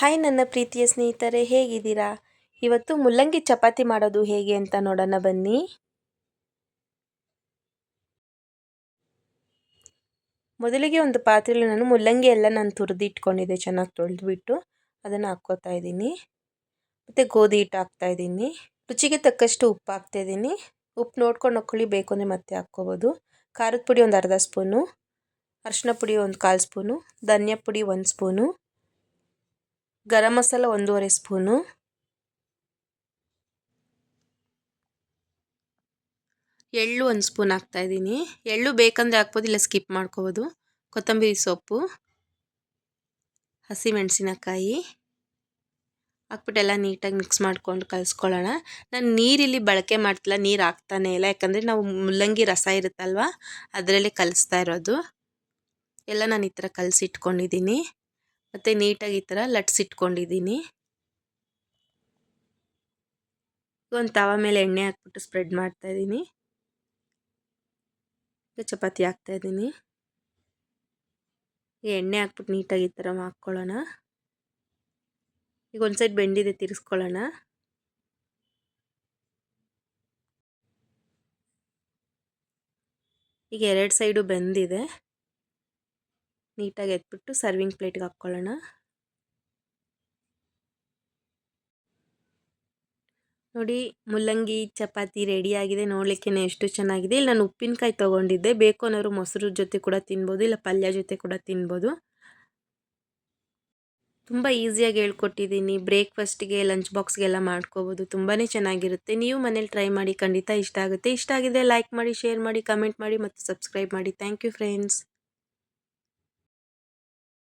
Hi ನನ್ನ ಪ್ರೀತಿಯ ಸ್ನೇಹಿತರೆ, ಹೇಗಿದ್ದೀರಾ? ಇವತ್ತು ಮುಲ್ಲಂಗಿ ಚಪಾತಿ ಮಾಡೋದು ಹೇಗೆ ಅಂತ ನೋಡೋಣ ಬನ್ನಿ. ಮೊದಲಿಗೆ ಒಂದು ಪಾತ್ರೆಯಲ್ಲಿ ನಾನು ಮುಲ್ಲಂಗಿ ಎಲ್ಲ ನಾನು ತುರಿದು ಇಟ್ಕೊಂಡಿದ್ದೆ, ಚೆನ್ನಾಗಿ ತೊಳೆದುಬಿಟ್ಟು ಅದನ್ನು ಹಾಕ್ಕೋತಾ ಇದ್ದೀನಿ. ಮತ್ತು ಗೋಧಿ ಹಿಟ್ಟು ಹಾಕ್ತಾಯಿದ್ದೀನಿ ರುಚಿಗೆ ತಕ್ಕಷ್ಟು ಉಪ್ಪು ಹಾಕ್ತಾಯಿದ್ದೀನಿ ಉಪ್ಪು ನೋಡ್ಕೊಂಡು ಹಾಕ್ಕೊಳ್ಳಿ ಬೇಕು ಅಂದರೆ ಮತ್ತೆ ಹಾಕ್ಕೋಬೋದು. ಖಾರದ ಪುಡಿ ಒಂದು ಅರ್ಧ ಸ್ಪೂನು, ಅರಿಶಿನ ಪುಡಿ ಒಂದು ಕಾಲು ಸ್ಪೂನು, ಧನಿಯಾ ಪುಡಿ ಒಂದು ಸ್ಪೂನು ಗರಂ ಮಸಾಲ ಒಂದೂವರೆ ಸ್ಪೂನು. ಎಳ್ಳು ಒಂದು ಸ್ಪೂನ್ ಹಾಕ್ತಾಯಿದ್ದೀನಿ ಎಳ್ಳು ಬೇಕಂದರೆ ಹಾಕ್ಬೋದು, ಇಲ್ಲ ಸ್ಕಿಪ್ ಮಾಡ್ಕೋಬೋದು. ಕೊತ್ತಂಬರಿ ಸೊಪ್ಪು, ಹಸಿಮೆಣಸಿನಕಾಯಿ. ಹಾಕ್ಬಿಟ್ಟು ಎಲ್ಲ ನೀಟಾಗಿ ಮಿಕ್ಸ್ ಮಾಡ್ಕೊಂಡು ಕಲಿಸ್ಕೊಳ್ಳೋಣ. ನಾನು ನೀರಿಲ್ಲಿ ಬಳಕೆ ಮಾಡ್ತಿಲ್ಲ, ನೀರು ಹಾಕ್ತಾನೆ ಇಲ್ಲ. ಯಾಕಂದರೆ ನಾವು ಮುಲ್ಲಂಗಿ ರಸ ಇರುತ್ತಲ್ವ, ಅದರಲ್ಲೇ ಕಲಿಸ್ತಾ ಇರೋದು. ಎಲ್ಲ ನಾನು ಈ ಥರ ಕಲಸಿಟ್ಕೊಂಡಿದ್ದೀನಿ. ಮತ್ತು ನೀಟಾಗಿ ಈ ಥರ ಲಟ್ಸಿಟ್ಕೊಂಡಿದ್ದೀನಿ ಒಂದು ತವ ಮೇಲೆ ಎಣ್ಣೆ ಹಾಕ್ಬಿಟ್ಟು ಸ್ಪ್ರೆಡ್ ಮಾಡ್ತಾಯಿದ್ದೀನಿ ಚಪಾತಿ ಹಾಕ್ತಾಯಿದ್ದೀನಿ ಎಣ್ಣೆ ಹಾಕ್ಬಿಟ್ಟು ನೀಟಾಗಿ ಈ ಥರ ಹಾಕ್ಕೊಳ್ಳೋಣ ಈಗ ಒಂದು ಸೈಡ್ ಬೆಂಡಿದೆ ತಿರ್ಸ್ಕೊಳ್ಳೋಣ. ಈಗ ಎರಡು ಸೈಡು ಬೆಂದಿದೆ. ನೀಟಾಗಿ ಎತ್ಬಿಟ್ಟು ಸರ್ವಿಂಗ್ ಪ್ಲೇಟ್ಗೆ ಹಾಕ್ಕೊಳ್ಳೋಣ. ನೋಡಿ, ಮುಲ್ಲಂಗಿ ಚಪಾತಿ ರೆಡಿಯಾಗಿದೆ ನೋಡಲಿಕ್ಕೆ ಎಷ್ಟು ಚೆನ್ನಾಗಿದೆ. ಇಲ್ಲಿ ನಾನು ಉಪ್ಪಿನಕಾಯಿ ತೊಗೊಂಡಿದ್ದೆ. ಬೇಕು ಅನ್ನೋರು ಮೊಸರು ಜೊತೆ ಕೂಡ ತಿನ್ಬೋದು, ಇಲ್ಲ ಪಲ್ಯ ಜೊತೆ ಕೂಡ ತಿನ್ಬೋದು. ತುಂಬ ಈಸಿಯಾಗಿ ಹೇಳ್ಕೊಟ್ಟಿದ್ದೀನಿ. ಬ್ರೇಕ್ಫಾಸ್ಟ್ಗೆ, ಲಂಚ್ ಬಾಕ್ಸ್ಗೆಲ್ಲ ಮಾಡ್ಕೋಬೋದು. ತುಂಬಾ ಚೆನ್ನಾಗಿರುತ್ತೆ. ನೀವು ಮನೇಲಿ ಟ್ರೈ ಮಾಡಿ, ಖಂಡಿತ ಇಷ್ಟ ಆಗುತ್ತೆ. ಇಷ್ಟ ಆಗಿದೆ ಲೈಕ್ ಮಾಡಿ, ಶೇರ್ ಮಾಡಿ, ಕಮೆಂಟ್ ಮಾಡಿ ಮತ್ತು ಸಬ್ಸ್ಕ್ರೈಬ್ ಮಾಡಿ. Thank you friends.